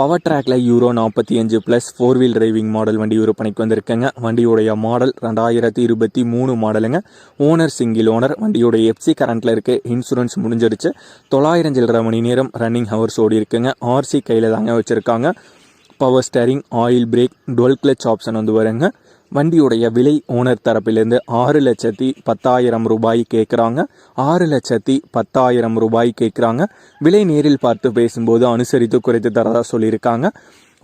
Power ட்ராக்ல euro நாற்பத்தி அஞ்சு plus four wheel driving model வண்டி விற்பனைக்கு வந்திருக்கேங்க. வண்டியுடைய மாடல் ரெண்டாயிரத்தி இருபத்தி மூணு மாடலுங்க ஓனர் சிங்கிள் ஓனர் வண்டியுடைய எஃப்சி கரண்ட்டில் இருக்க. இன்சூரன்ஸ் முடிஞ்சிருச்சு தொள்ளாயிரம் சில்லரை மணி நேரம் ரன்னிங் ஹவர்ஸ் ஓடி இருக்குங்க ஆர்சி கையில் தாங்க வச்சுருக்காங்க. Power steering oil brake dual clutch option வந்து வருங்க. வண்டியுடைய விலை ஓனர் தரப்பிலிருந்து ஆறு லட்சத்தி பத்தாயிரம் ரூபாய் கேட்குறாங்க ஆறு லட்சத்தி பத்தாயிரம் ரூபாய் கேட்குறாங்க விலை நேரில் பார்த்து பேசும்போது அனுசரித்து குறைத்து தரதாக சொல்லியிருக்காங்க.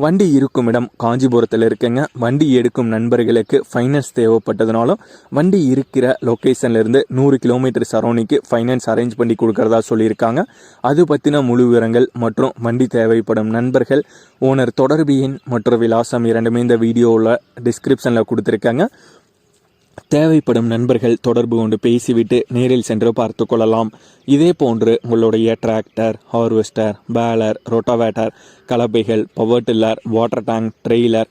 வண்டி இருக்கும் இடம் காஞ்சிபுரத்தில் இருக்குங்க. வண்டி எடுக்கும் நண்பர்களுக்கு ஃபைனான்ஸ் தேவைப்பட்டதுனாலும் வண்டி இருக்கிற லொக்கேஷன்லேருந்து நூறு கிலோமீட்டர் சரௌண்டிங்க்கு ஃபைனான்ஸ் அரேஞ்ச் பண்ணி கொடுக்கறதா சொல்லியிருக்காங்க. அது பற்றின முழு விவரங்கள் மற்றும் வண்டி தேவைப்படும் நண்பர்கள் ஓனர் தொடர்பு எண் மற்றும் விலாசம் இரண்டுமே இந்த வீடியோவில் டிஸ்கிரிப்ஷனில் கொடுத்துருக்காங்க. தேவைப்படும் நண்பர்கள் தொடர்பு கொண்டு பேசிவிட்டு நேரில் சென்று பார்த்து கொள்ளலாம். இதே போன்று உங்களுடைய tractor harvester baler rotavator கலப்பைகள் power tiller water tank trailer